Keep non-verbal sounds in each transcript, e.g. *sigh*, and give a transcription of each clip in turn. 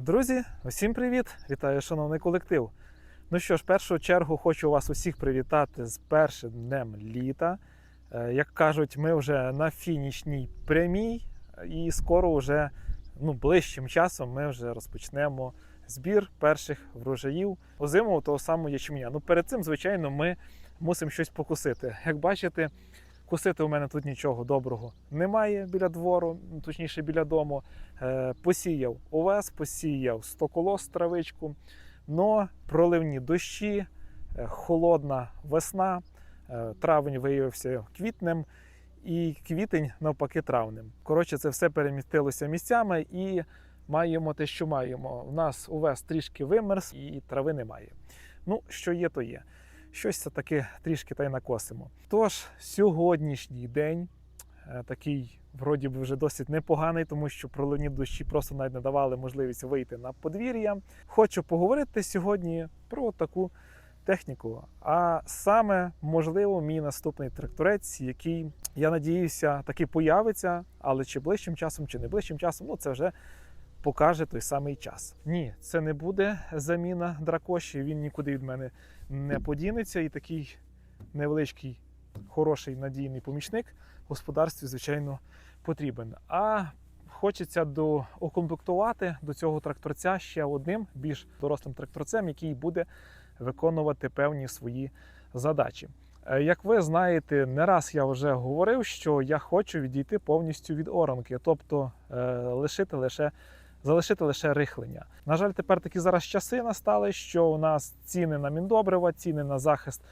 Друзі, усім привіт! Вітаю, шановний колектив. Ну що ж, в першу чергу хочу вас усіх привітати з першим днем літа. Е, Як кажуть, ми вже на фінішній прямій, і скоро вже ну, ближчим часом ми вже розпочнемо збір перших врожаїв озимого того самого ячменя. Ну, перед цим, звичайно, ми мусимо щось покусити. Як бачите, кусити у мене тут нічого доброго немає біля двору, точніше біля дому. Е, посіяв овес, посіяв стоколос травичку, но проливні дощі, е, холодна весна, е, травень виявився квітнем, і квітень навпаки травнем. Коротше, це все перемістилося місцями і маємо те, що маємо. У нас овес трішки вимерз і трави немає. Ну, що є, то є. Щось все таки трішки та й накосимо. Тож, сьогоднішній день е, такий вроді би вже досить непоганий, тому що проливні дощі просто навіть не давали можливість вийти на подвір'я. Хочу поговорити сьогодні про таку техніку. А саме, можливо, мій наступний тракторець, який, я надіюся, таки появиться, але чи ближчим часом, чи не ближчим часом, ну це вже покаже той самий час. Ні, це не буде заміна дракоші, він нікуди від мене не подінеться. І такий невеличкий, хороший надійний помічник господарстві, звичайно, потрібен. А хочеться до укомплектувати до цього тракторця ще одним більш дорослим тракторцем, який буде виконувати певні свої задачі. Е, Як ви знаєте, не раз я вже говорив, що я хочу відійти повністю від оранки, тобто е, лишити лише. Залишити лише рихлення. На жаль, тепер такі зараз часи настали, що у нас ціни на міндобрива, ціни на захист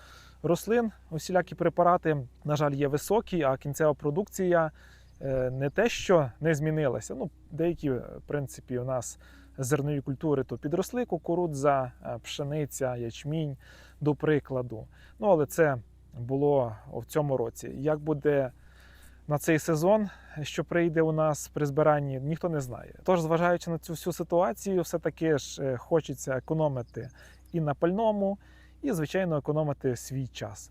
рослин, усілякі препарати, на жаль, є високі, а кінцева продукція е, не те, що не змінилася. Ну, деякі, в принципі, у нас зернові культури то підросли кукурудза, е, пшениця, ячмінь, до прикладу. Ну, але це було в цьому році. Як буде на цей сезон, що прийде у нас при збиранні, ніхто не знає. Тож, зважаючи на цю всю ситуацію, все-таки ж е, хочеться економити і на пальному, і, звичайно, економити свій час.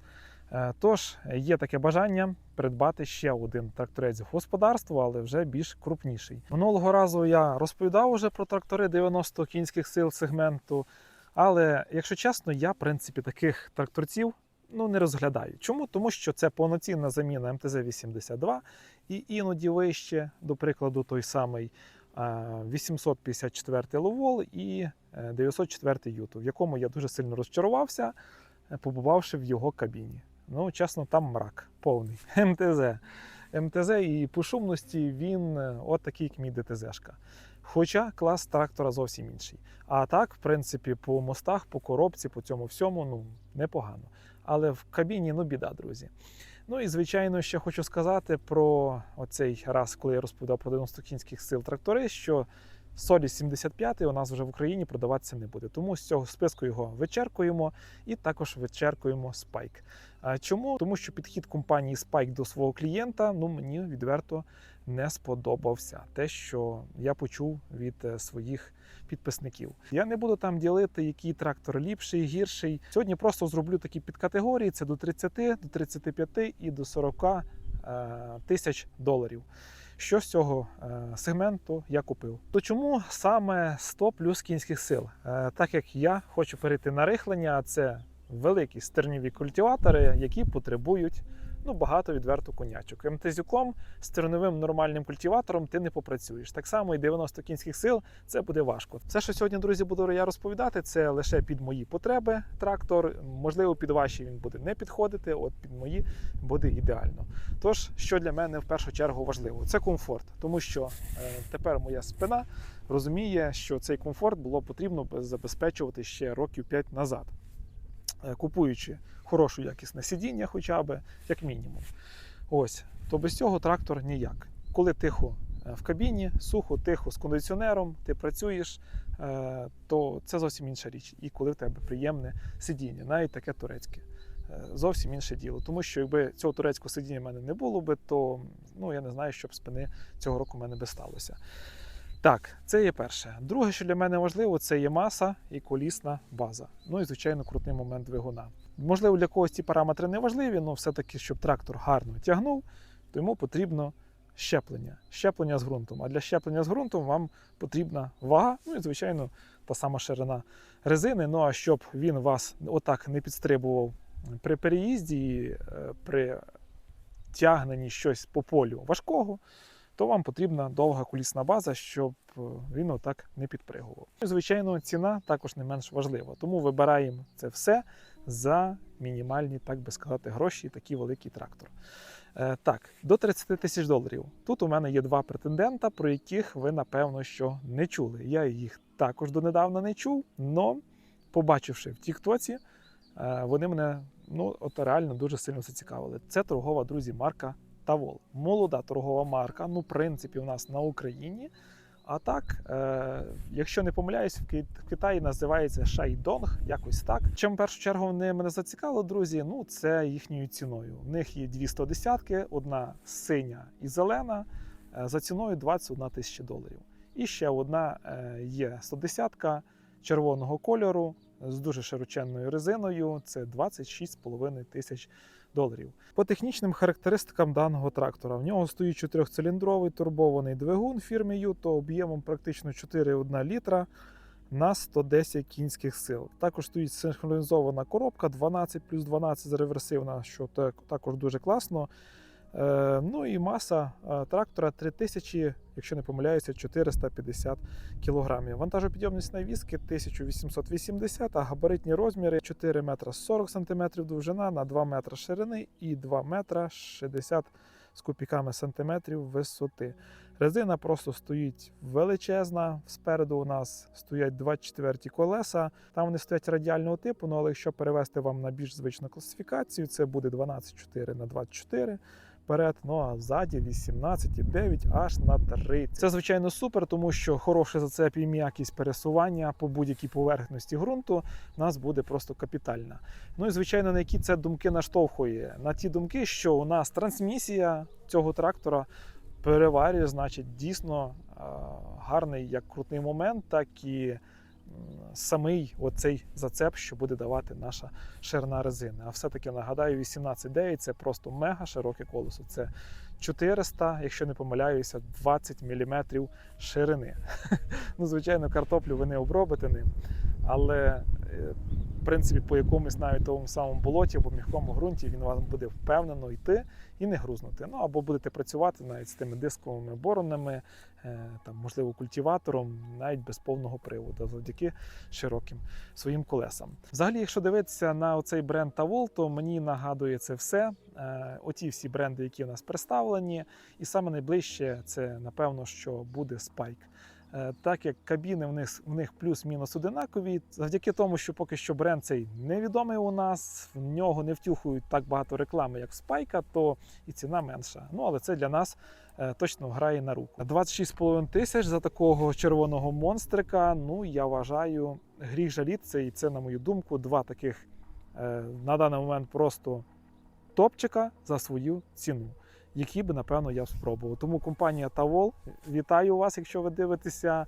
Е, Тож є таке бажання придбати ще один тракторець в господарство, але вже більш крупніший. Минулого разу я розповідав уже про трактори 90 кінських сил сегменту. Але, якщо чесно, я, в принципі, таких тракторців ну, не розглядаю. Чому? Тому що це повноцінна заміна МТЗ-82 і іноді вище, до прикладу, той самий е, 854 Ловол і е, 904 Юту, в якому я дуже сильно розчарувався, е, побувавши в його кабіні. Ну, чесно, там мрак повний. *laughs* МТЗ. МТЗ і по шумності він е, от такий, як мій ДТЗшка. Хоча клас трактора зовсім інший. А так, в принципі, по мостах, по коробці, по цьому всьому, ну, непогано. Але в кабіні, ну, біда, друзі. Ну і звичайно, ще хочу сказати про оцей раз, коли я розповідав про 90 кінських сил трактори, що Солі 75 у нас вже в Україні продаватися не буде. Тому з цього списку його вичеркуємо і також вичеркуємо Spike. Чому? Тому що підхід компанії Spike до свого клієнта ну, мені відверто не сподобався. Те, що я почув від е, своїх підписників. Я не буду там ділити, який трактор ліпший, гірший. Сьогодні просто зроблю такі підкатегорії: це до 30, до 35 і до 40 е, тисяч доларів. Що з цього е, сегменту я купив? То чому саме 100 плюс кінських сил? Е, так як я хочу перейти на рихлення, це великі стерніві культиватори, які потребують ну, багато відверто конячок. МТЗюком з терновим нормальним культиватором ти не попрацюєш. Так само і 90 кінських сил це буде важко. Все, що сьогодні, друзі, буду я розповідати, це лише під мої потреби трактор. Можливо, під ваші він буде не підходити, от під мої буде ідеально. Тож, що для мене в першу чергу важливо, це комфорт, тому що е, тепер моя спина розуміє, що цей комфорт було потрібно забезпечувати ще років 5 назад. Е, Купуючи хорошу якісне сидіння, хоча б як мінімум. Ось, то без цього трактор ніяк. Коли тихо е, в кабіні, сухо, тихо з кондиціонером, ти працюєш, е, то це зовсім інша річ. І коли в тебе приємне сидіння, навіть таке турецьке. Е, Зовсім інше діло. Тому що якби цього турецького сидіння в мене не було би, то ну, я не знаю, що б спини цього року в мене би сталося. Так, це є перше. Друге, що для мене важливо, це є маса і колісна база. Ну і, звичайно, крутний момент двигуна. Можливо, для когось ці параметри не важливі, але все-таки, щоб трактор гарно тягнув, то йому потрібно щеплення. Щеплення з ґрунтом. А для щеплення з ґрунтом вам потрібна вага, ну і, звичайно, та сама ширина резини. Ну а щоб він вас отак не підстрибував при переїзді, е, при тягненні щось по полю важкого, то вам потрібна довга колісна база, щоб е, він отак не підпригував. Звичайно, ціна також не менш важлива. Тому вибираємо це все за мінімальні, так би сказати, гроші, такий великий трактор. Е, так, до 30 тисяч доларів. Тут у мене є два претендента, про яких ви напевно що не чули. Я їх також донедавна не чув, але побачивши в Тіктоці, е, вони мене ну, от реально дуже сильно зацікавили. Це торгова, друзі, марка Тавол. Молода торгова марка, ну, в принципі, у нас на Україні. А так, е, якщо не помиляюсь, в Ки- в Китаї називається Шайдонг, якось так. Чим в першу чергу вони мене зацікавили, друзі, ну це їхньою ціною. В них є дві 110 одна синя і зелена е, за ціною 21 тисяча доларів. І ще одна е, є 110 червоного кольору з дуже широченною резиною. Це 26,5 тисяч доларів. По технічним характеристикам даного трактора в нього стоїть чотирьохциліндровий турбований двигун фірми Юто об'ємом практично 4,1 літра на 110 кінських сил. Також стоїть синхронізована коробка 12 плюс 12 реверсивна, що також дуже класно. Е, ну і маса е, трактора 3000, якщо не помиляюся, 450 кг. Вантажопідйомність навіски 1880, а габаритні розміри 4 метра 40 см довжина на 2 метра ширини і 2 метра 60 з копійками сантиметрів висоти. Резина просто стоїть величезна. Спереду у нас стоять 24 колеса. Там вони стоять радіального типу, ну, але якщо перевести вам на більш звичну класифікацію, це буде 12,4 на 24 вперед, ну а ззаді 18,9 аж на 3. Це звичайно супер, тому що хороший зацеп і м'якість пересування по будь-якій поверхності ґрунту в нас буде просто капітальна. Ну і звичайно, на які це думки наштовхує? На ті думки, що у нас трансмісія цього трактора переварює, значить, дійсно гарний як крутий момент, так і самий оцей зацеп, що буде давати наша ширина резини. А все-таки нагадаю, 18,9 це просто мега широке колесо. Це 400, якщо не помиляюся, 20 мм ширини. *laughs* ну, звичайно, картоплю ви не обробите ним, але е, в принципі по якомусь навіть тому самому болоті або м'якому ґрунті він вам буде впевнено йти і не грузнути. Ну або будете працювати навіть з тими дисковими боронами, е, там, можливо, культиватором, навіть без повного приводу, завдяки широким своїм колесам. Взагалі, якщо дивитися на оцей бренд Tavol, то мені нагадує це все. Е, Оті всі бренди, які у нас представлені, і саме найближче це напевно, що буде Spike. Е, Так як кабіни в них, в них плюс-мінус одинакові, завдяки тому, що поки що бренд цей невідомий у нас, в нього не втюхують так багато реклами, як в Спайка, то і ціна менша. Ну але це для нас е, точно грає на руку. 26,5 тисяч за такого червоного монстрика. Ну я вважаю, гріх жалітися, і це, на мою думку, два таких е, на даний момент просто топчика за свою ціну. Які би, напевно, я спробував. Тому компанія Тавол, вітаю вас, якщо ви дивитеся.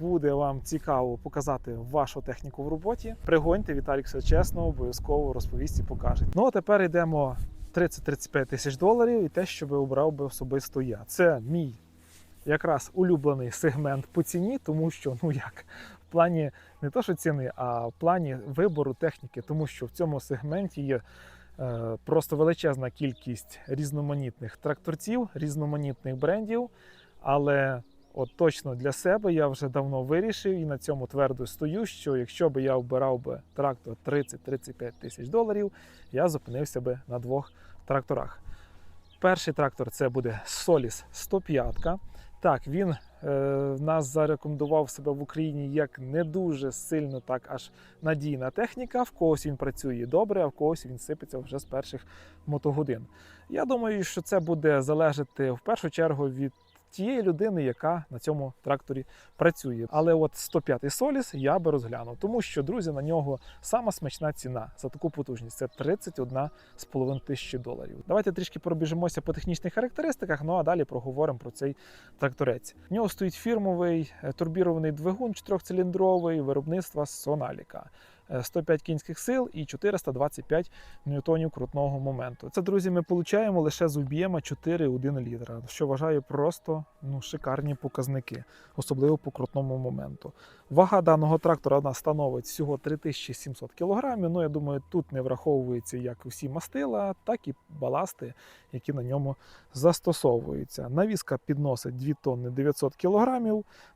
Буде вам цікаво показати вашу техніку в роботі. Пригоньте, Віталік все чесно, обов'язково розповість і покаже. Ну а тепер йдемо 30-35 тисяч доларів і те, що би обрав би особисто я. Це мій якраз улюблений сегмент по ціні, тому що ну як в плані не то, що ціни, а в плані вибору техніки, тому що в цьому сегменті є просто величезна кількість різноманітних тракторців, різноманітних брендів. Але от точно для себе я вже давно вирішив і на цьому твердо стою, що якщо би я обирав би трактор 30-35 тисяч доларів, я зупинився би на двох тракторах. Перший трактор це буде Solis 105. Так, він е, нас зарекомендував себе в Україні як не дуже сильно так аж надійна техніка. В когось він працює добре, а в когось він сипеться вже з перших мотогодин. Я думаю, що це буде залежати в першу чергу від тієї людини, яка на цьому тракторі працює. Але от 105-й Соліс я би розглянув, тому що, друзі, на нього сама смачна ціна за таку потужність це 31,5 тисячі доларів. Давайте трішки пробіжимося по технічних характеристиках, ну а далі проговоримо про цей тракторець. В нього стоїть фірмовий е, турбірований двигун чотирьохциліндровий виробництва Соналіка. Е, 105 кінських сил і 425 ньютонів крутного моменту. Це, друзі, ми получаємо лише з об'єма 4,1 літра, що вважаю просто ну, шикарні показники, особливо по крутному моменту. Вага даного трактора вона становить всього 3700 кг. Ну, я думаю, тут не враховується як усі мастила, так і баласти, які на ньому застосовуються. Навіска підносить 2 тонни 900 кг.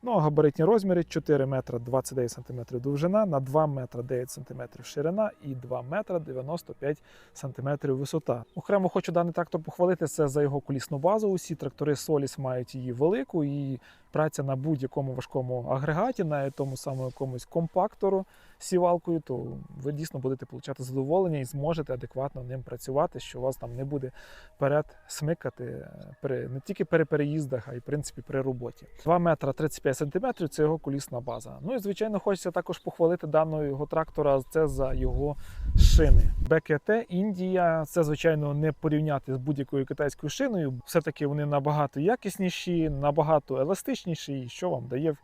Ну а габаритні розміри 4 метра 29 см довжина на 2 метра 9 см ширина і 2 метра 95 см висота. Окремо хочу даний трактор похвалити це за його колісну базу. Усі трактори Соліс мають її велику і праця на будь-якому важкому агрегаті, на тому самому якомусь компактору сівалкою, то ви дійсно будете отримати задоволення і зможете адекватно ним працювати, що вас там не буде перед смикати е, при не тільки при переїздах, а й в принципі при роботі. 2 метра 35 сантиметрів це його колісна база. Ну і звичайно, хочеться також похвалити даного його трактора. Це за його шини. БКТ Індія. Це звичайно не порівняти з будь-якою китайською шиною. Все таки вони набагато якісніші, набагато еластичніші, і що вам дає в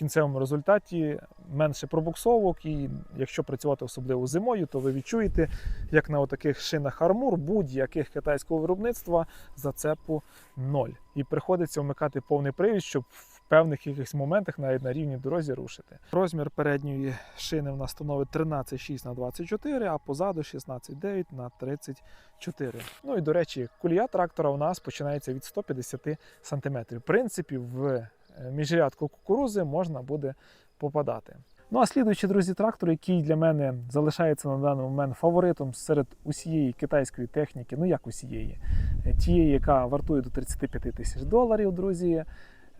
кінцевому результаті менше пробуксовок. І якщо працювати особливо зимою, то ви відчуєте, як на таких шинах армур будь-яких китайського виробництва зацепу ноль. І приходиться вмикати повний привід, щоб в певних якихось моментах навіть на рівній дорозі рушити. Розмір передньої шини в нас становить 13,6 на 24, а позаду 16,9 на 34. Ну і до речі, кулія трактора у нас починається від 150 см. В принципі, в міжрядку кукурузи можна буде попадати. Ну а слідуючий, друзі, трактор, який для мене залишається на даний момент фаворитом серед усієї китайської техніки, ну як усієї, е, тієї, яка вартує до 35 тисяч доларів, друзі.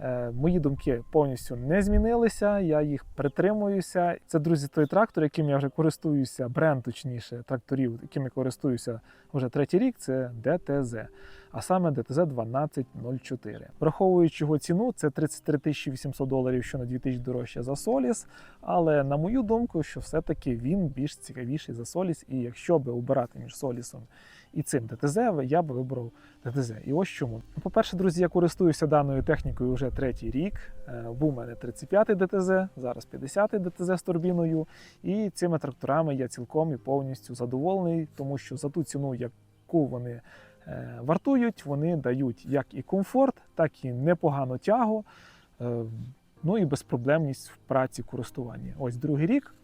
Е, Мої думки повністю не змінилися, я їх притримуюся. Це, друзі, той трактор, яким я вже користуюся, бренд точніше тракторів, яким я користуюся вже третій рік, це ДТЗ, а саме ДТЗ 1204. Враховуючи його ціну, це 33 тисячі 800 доларів, що на 2000 дорожче за Соліс. Але на мою думку, що все-таки він більш цікавіший за Соліс, і якщо би обирати між Солісом і цим ДТЗ, я би вибрав ДТЗ. І ось чому. Ну, По-перше, друзі, я користуюся даною технікою вже третій рік. Е, Був у мене 35-й ДТЗ, зараз 50-й ДТЗ з турбіною. І цими тракторами я цілком і повністю задоволений, тому що за ту ціну, яку вони вартують, вони дають як і комфорт, так і непогану тягу, е, ну і безпроблемність в праці користування. Ось другий рік.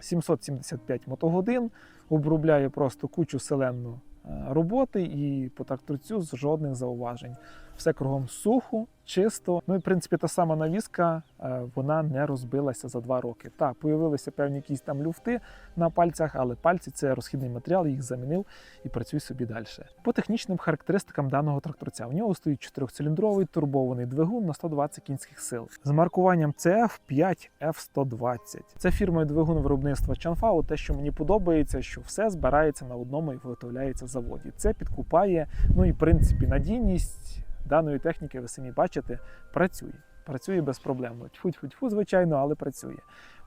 775 мотогодин, обробляє просто кучу селенну е, роботи і по тракторцю з жодних зауважень. Все кругом сухо, чисто. Ну і в принципі та сама навіска е, вона не розбилася за два роки. Так, появилися певні якісь там люфти на пальцях, але пальці це розхідний матеріал, їх замінив і працюй собі далі. По технічним характеристикам даного тракторця у нього стоїть чотирьохциліндровий турбований двигун на 120 кінських сил з маркуванням CF 5F120. Це фірмою двигун виробництва Chanfao. Те, що мені подобається, що все збирається на одному і виготовляється в заводі. Це підкупає, ну і в принципі надійність даної техніки, ви самі бачите, працює. Працює безпроблемно. Тьфу-тьфу-тьфу, звичайно, але працює.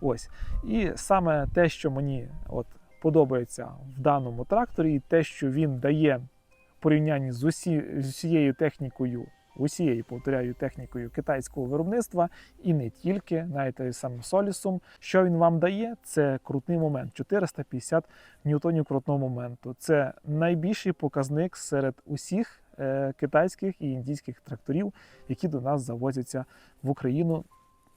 Ось. І саме те, що мені от подобається в даному тракторі, і те, що він дає в порівнянні з, усі, з усією технікою, усією, повторяю, технікою китайського виробництва, і не тільки, навіть самим Солісом. Що він вам дає? Це крутний момент 450 ньютонів крутного моменту. Це найбільший показник серед усіх китайських і індійських тракторів, які до нас завозяться в Україну.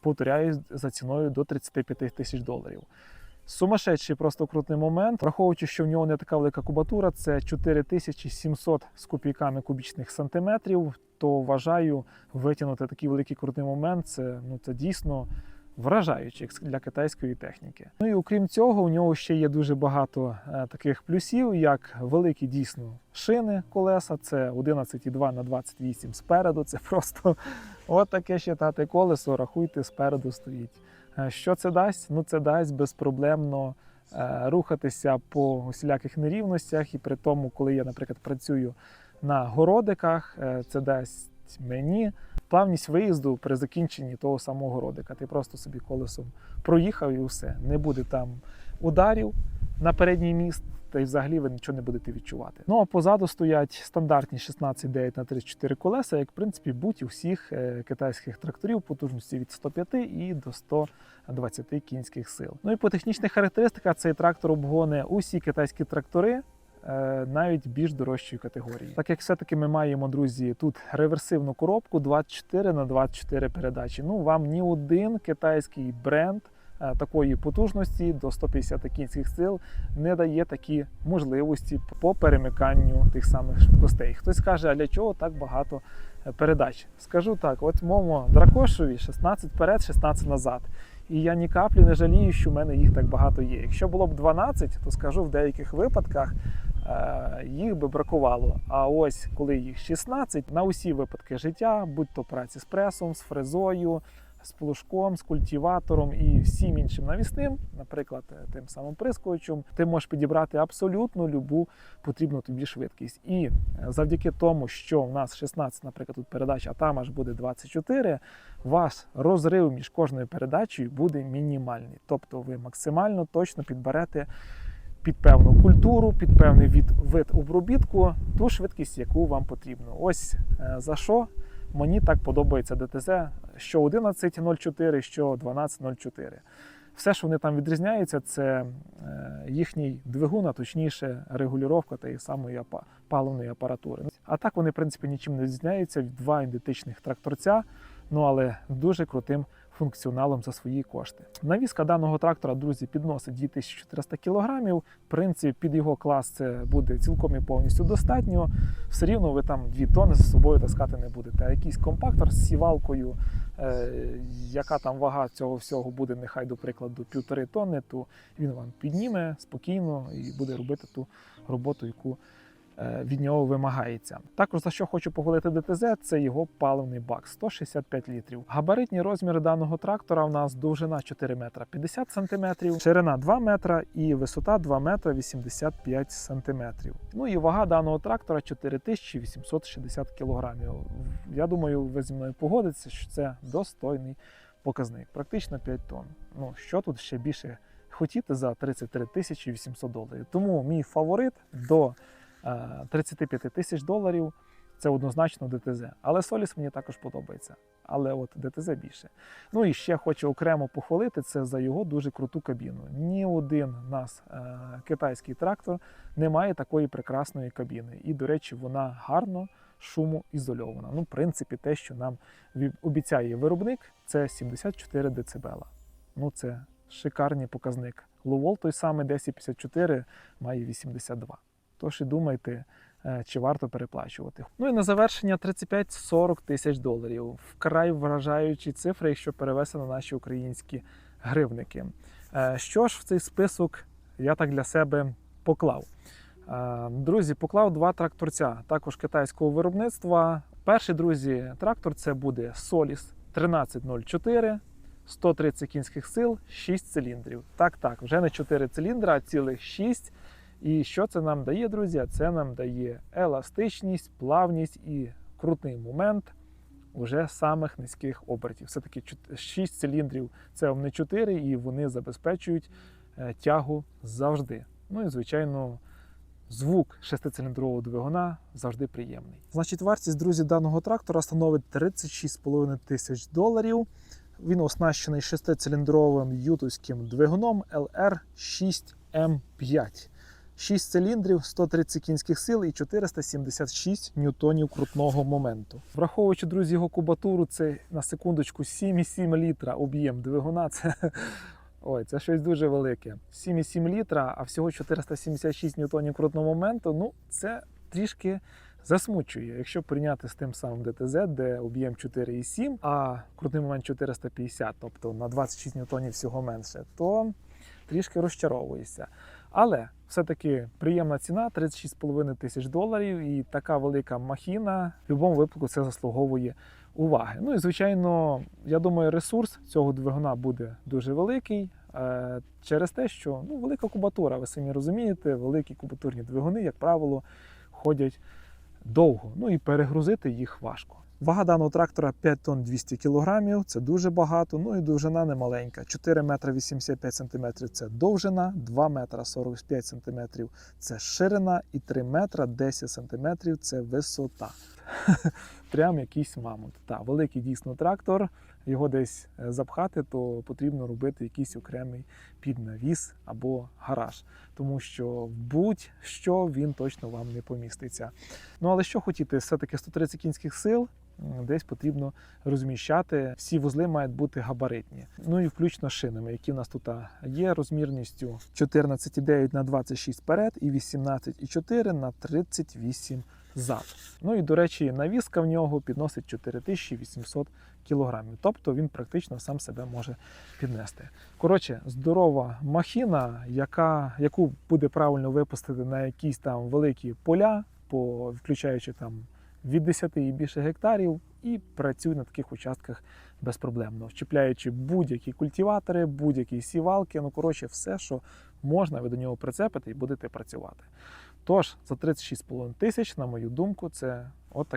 Повторяю, за ціною до 35 тисяч доларів. Сумасшедший просто крутний момент, враховуючи, що в нього не така велика кубатура, це 4700 з копійками кубічних сантиметрів. То вважаю, витягнути такий великий крутий момент. Це ну це дійсно вражаюче як для китайської техніки. Ну і окрім цього, у нього ще є дуже багато е, таких плюсів, як великі дійсно шини колеса. Це 11,2 на 28 спереду. Це просто *laughs* от таке ще тате колесо. Рахуйте, спереду стоїть. Е, Що це дасть? Ну це дасть безпроблемно е, рухатися по усіляких нерівностях, і при тому, коли я, наприклад, працюю на городиках, це дасть мені плавність виїзду при закінченні того самого городика. Ти просто собі колесом проїхав і все. Не буде там ударів, на передній міст. Та й взагалі ви нічого не будете відчувати. Ну а позаду стоять стандартні 16,9 на 34 колеса, як в принципі будь у е, китайських тракторів потужності від 105 і до 120 кінських сил. Ну і по технічних характеристиках цей трактор обгоне усі китайські трактори. Е, Навіть більш дорожчої категорії, так як все-таки ми маємо, друзі, тут реверсивну коробку 24 на 24 передачі. Ну вам ні один китайський бренд е, такої потужності до 150 кінських сил не дає такі можливості по перемиканню тих самих швидкостей. Хтось каже, а для чого так багато е, передач? Скажу так: от моєму дракошові 16 вперед, 16 назад. І я ні каплі не жалію, що в мене їх так багато є. Якщо було б 12, то скажу в деяких випадках їх би бракувало. А ось коли їх 16, на усі випадки життя, будь то праці з пресом, з фрезою, з плужком, з культиватором і всім іншим навісним, наприклад, е, тим самим прискувачем, ти можеш підібрати абсолютно любу потрібну тобі швидкість. І е, завдяки тому, що в нас 16, наприклад, тут передач, а там аж буде 24, ваш розрив між кожною передачею буде мінімальний. Тобто ви максимально точно підберете під певну культуру, під певний від, вид обробітку ту швидкість, яку вам потрібно. Ось е, за що мені так подобається ДТЗ, що 11.04, що 12.04. Все, що вони там відрізняються, це е, їхній двигун, а точніше регулювання тієї самої паливної апаратури. А так вони, в принципі, нічим не відрізняються від два ідентичних тракторця, ну але дуже крутим функціоналом за свої кошти. Навіска даного трактора, друзі, підносить 2400 кг. В принципі, під його клас це буде цілком і повністю достатньо. Все рівно ви там 2 тонни з собою таскати не будете. А якийсь компактор з сівалкою, е, яка там вага цього всього буде, нехай до прикладу, півтори тонни, то він вам підніме спокійно і буде робити ту роботу, яку від нього вимагається. Також за що хочу похвалити ДТЗ, це його паливний бак 165 літрів. Габаритні розміри даного трактора у нас довжина 4 метра 50 сантиметрів, ширина 2 метра і висота 2 метра 85 сантиметрів. Ну і вага даного трактора 4860 кілограмів. Я думаю, ви зі мною погодитеся, що це достойний показник, практично 5 тонн. Ну що тут ще більше хотіти за 33 тисячі 800 доларів. Тому мій фаворит до е, 35 тисяч доларів це однозначно ДТЗ. Але Соліс мені також подобається. Але от ДТЗ більше. Ну і ще хочу окремо похвалити це за його дуже круту кабіну. Ні один нас е, китайський трактор не має такої прекрасної кабіни. І, до речі, вона гарно шумоізольована. Ну, в принципі, те, що нам обіцяє виробник, це 74 дБ. Ну, це шикарний показник. Ловол той самий 1054 має 82. Тож і думайте, е, чи варто переплачувати. Ну і на завершення 35-40 тисяч доларів. Вкрай вражаючі цифри, якщо перевести на наші українські гривники. Е, Що ж в цей список я так для себе поклав? Е, Друзі, поклав два тракторця, також китайського виробництва. Перший, друзі, трактор це буде Solis 1304, 130 кінських сил, 6 циліндрів. Так, так, вже не 4 циліндра, а цілих 6. І що це нам дає, друзі? Це нам дає еластичність, плавність і крутний момент уже самих низьких обертів. Все-таки 6 циліндрів це не 4, і вони забезпечують е, тягу завжди. Ну і звичайно. Звук шестициліндрового двигуна завжди приємний. Значить, вартість, друзі, даного трактора становить 36,5 тисяч доларів. Він оснащений шестициліндровим ютовським двигуном LR6M5. 6 циліндрів, 130 кінських сил і 476 ньютонів крутного моменту. Враховуючи, друзі, його кубатуру, це на секундочку 7,7 літра об'єм двигуна. *laughs* Це Ой, це щось дуже велике. 7,7 літра, а всього 476 ньютонів крутного моменту. Ну, це трішки засмучує. Якщо порівняти з тим самим ДТЗ, де об'єм 4,7, а крутний момент 450, тобто на 26 ньютонів всього менше, то трішки розчаровуєшся. Але все-таки приємна ціна 36,5 тисяч доларів, і така велика махіна в будь-якому випадку це заслуговує уваги. Ну і звичайно, я думаю, ресурс цього двигуна буде дуже великий. е, Через те, що ну, велика кубатура, ви самі розумієте, великі кубатурні двигуни, як правило, ходять довго. Ну і перегрузити їх важко. Вага даного трактора 5 тонн 200 кг, це дуже багато, ну і довжина немаленька. 4 метри 85 см це довжина, 2 метра 45 см це ширина і 3 метра 10 см це висота. *laughs* Прям якийсь мамонт. Так, великий дійсно трактор. Його десь е, запхати, то потрібно робити якийсь окремий піднавіс або гараж, тому що будь-що він точно вам не поміститься. Ну але що хотіти, все-таки 130 кінських сил. Десь потрібно розміщати. Всі вузли мають бути габаритні. Ну і включно шинами, які в нас тут є розмірністю 14,9 на 26 вперед і 18,4 на 38 зад. Ну і до речі, навіска в нього підносить 4800 кілограмів. Тобто він практично сам себе може піднести. Коротше, здорова махіна, яка, яку буде правильно випустити на якісь там великі поля, по, включаючи там від 10 і більше гектарів, і працює на таких участках безпроблемно, вчіпляючи будь-які культиватори, будь-які сівалки, ну коротше, все, що можна, ви до нього прицепите і будете працювати. Тож за 36,5 тисяч, на мою думку, це от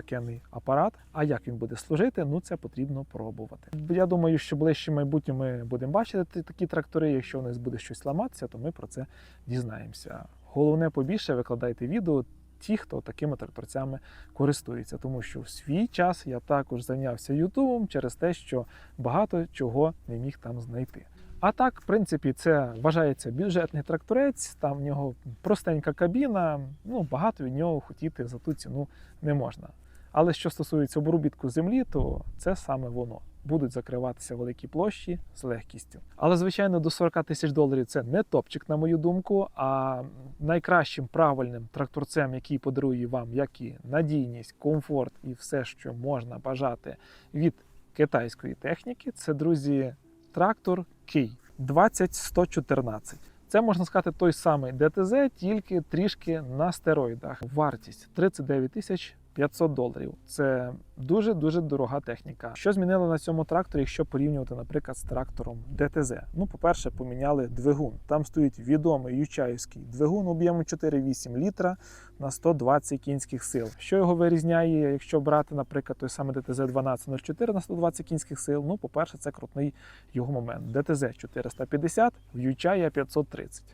апарат. А як він буде служити, ну це потрібно пробувати. Я думаю, що ближче майбутнє ми будемо бачити такі трактори. Якщо у нас буде щось ламатися, то ми про це дізнаємося. Головне побільше викладайте відео. Ті, хто такими тракторцями користується, тому що в свій час я також зайнявся Ютубом через те, що багато чого не міг там знайти. А так, в принципі, це вважається бюджетний тракторець, там в нього простенька кабіна, ну багато від нього хотіти за ту ціну не можна. Але що стосується обробітку землі, то це саме воно. Будуть закриватися великі площі з легкістю. Але, звичайно, до 40 тисяч доларів це не топчик, на мою думку. А найкращим правильним тракторцем, який подарує вам як і надійність, комфорт і все, що можна бажати від китайської техніки, це друзі, трактор Кий 20114. Це можна сказати той самий ДТЗ, тільки трішки на стероїдах. Вартість 39 тисяч 500 доларів. Це дуже дуже дорога техніка. Що змінили на цьому тракторі, якщо порівнювати, наприклад, з трактором ДТЗ? Ну, по-перше, поміняли двигун. Там стоїть відомий ючаївський двигун об'ємом 4,8 літра на 120 кінських сил. Що його вирізняє, якщо брати, наприклад, той самий ДТЗ 1204 на 120 кінських сил? Ну, по-перше, це крутний його момент. ДТЗ 450, в Ючая 530.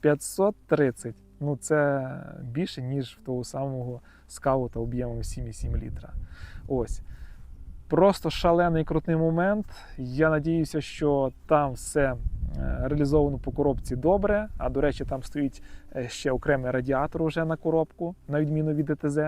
530. Ну, це більше, ніж в того самого скаута об'ємом 7,7 літра. Ось. Просто шалений крутий момент. Я надіюся, що там все е, реалізовано по коробці добре. А до речі, там стоїть е, ще окремий радіатор уже на коробку, на відміну від ДТЗ,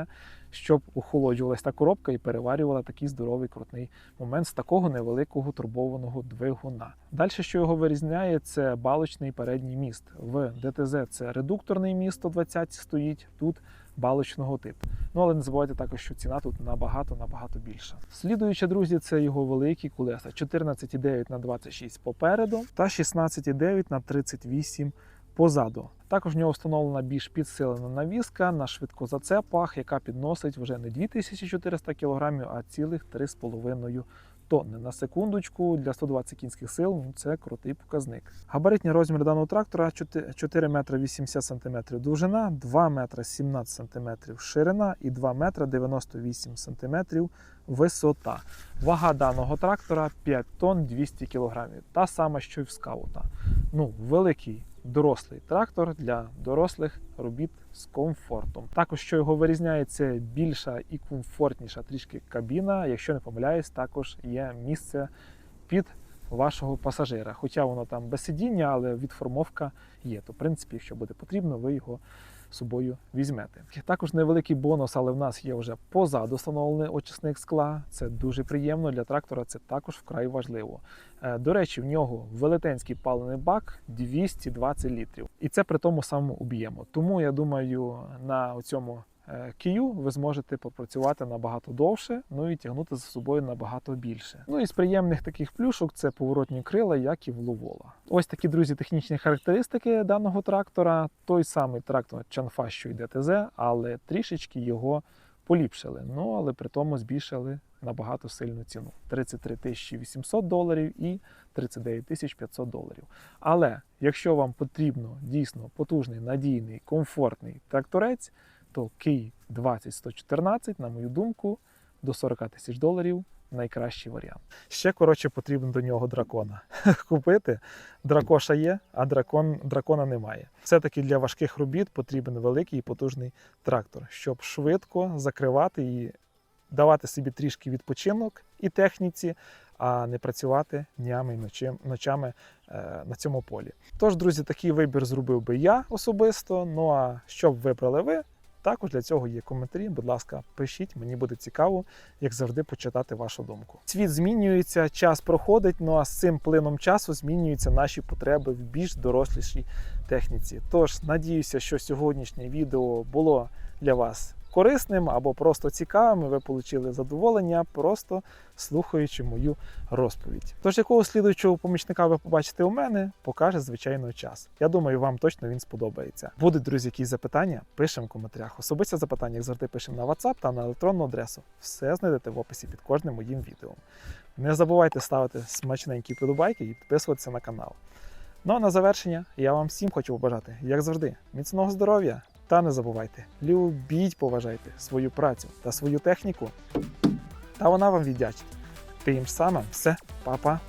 щоб охолоджувалася та коробка і переварювала такий здоровий крутний момент з такого невеликого турбованого двигуна. Далі, що його вирізняє, це балочний передній міст. В ДТЗ це редукторний міст 120 стоїть тут балочного типу. Ну але не забувайте також, що ціна тут набагато набагато більша. Слідуюче, друзі, це його великі колеса 14,9 на 26 попереду та 16,9 на 38 позаду. Також в нього встановлена більш підсилена навіска на швидкозацепах, яка підносить вже не 2400 кг, а цілих 3,5 тонни. На секундочку для 120 кінських сил ну, це крутий показник. Габаритні розміри даного трактора 4 метри 80 см довжина, 2 метри 17 см ширина і 2 метри 98 см висота. Вага даного трактора 5 тонн 200 кг. Та сама, що й в скаута. Ну, великий дорослий трактор для дорослих робіт з комфортом. Також, що його вирізняє, це більша і комфортніша трішки кабіна. Якщо не помиляюсь, також є місце під вашого пасажира. Хоча воно там без сидіння, але відформовка є. То, в принципі, якщо буде потрібно, ви його собою візьмете. Також невеликий бонус, але в нас є вже позаду встановлений очисник скла. Це дуже приємно для трактора. Це також вкрай важливо. Е, До речі, в нього велетенський палений бак 220 літрів, і це при тому самому об'єму. Тому я думаю, на цьому Кию ви зможете попрацювати набагато довше, ну і тягнути за собою набагато більше. Ну і з приємних таких плюшок це поворотні крила, як і в Ловола. Ось такі друзі, технічні характеристики даного трактора. Той самий трактор Чанфа, що й ДТЗ, але трішечки його поліпшили. Ну але при тому збільшили набагато сильну ціну: 33 тисячі 800 доларів і 39 тисяч 500 доларів. Але якщо вам потрібно дійсно потужний, надійний, комфортний тракторець, то Кий 20114, на мою думку, до 40 тисяч доларів найкращий варіант. Ще коротше потрібно до нього дракона *laughs* купити. Дракоша є, а дракон, дракона немає. Все-таки для важких робіт потрібен великий і потужний трактор, щоб швидко закривати і давати собі трішки відпочинок і техніці, а не працювати днями і ночами е, на цьому полі. Тож, друзі, такий вибір зробив би я особисто. Ну а що б вибрали ви? Також для цього є коментарі. Будь ласка, пишіть, мені буде цікаво, як завжди, почитати вашу думку. Світ змінюється, час проходить. Ну а з цим плином часу змінюються наші потреби в більш дорослішій техніці. Тож надіюся, що сьогоднішнє відео було для вас корисним або просто цікавим. Ви отримали задоволення, просто слухаючи мою розповідь. Тож, якого слідуючого помічника ви побачите у мене, покаже звичайно час. Я думаю, вам точно він сподобається. Будуть, друзі, якісь запитання? Пишемо в коментарях. Особисте запитання, як завжди, пишемо на WhatsApp та на електронну адресу. Все знайдете в описі під кожним моїм відео. Не забувайте ставити смачненькі подобайки і підписуватися на канал. Ну а на завершення я вам всім хочу побажати, як завжди, міцного здоров'я. Та не забувайте, любіть, поважайте свою працю та свою техніку. Та вона вам віддячить. Тим самим все, па-па.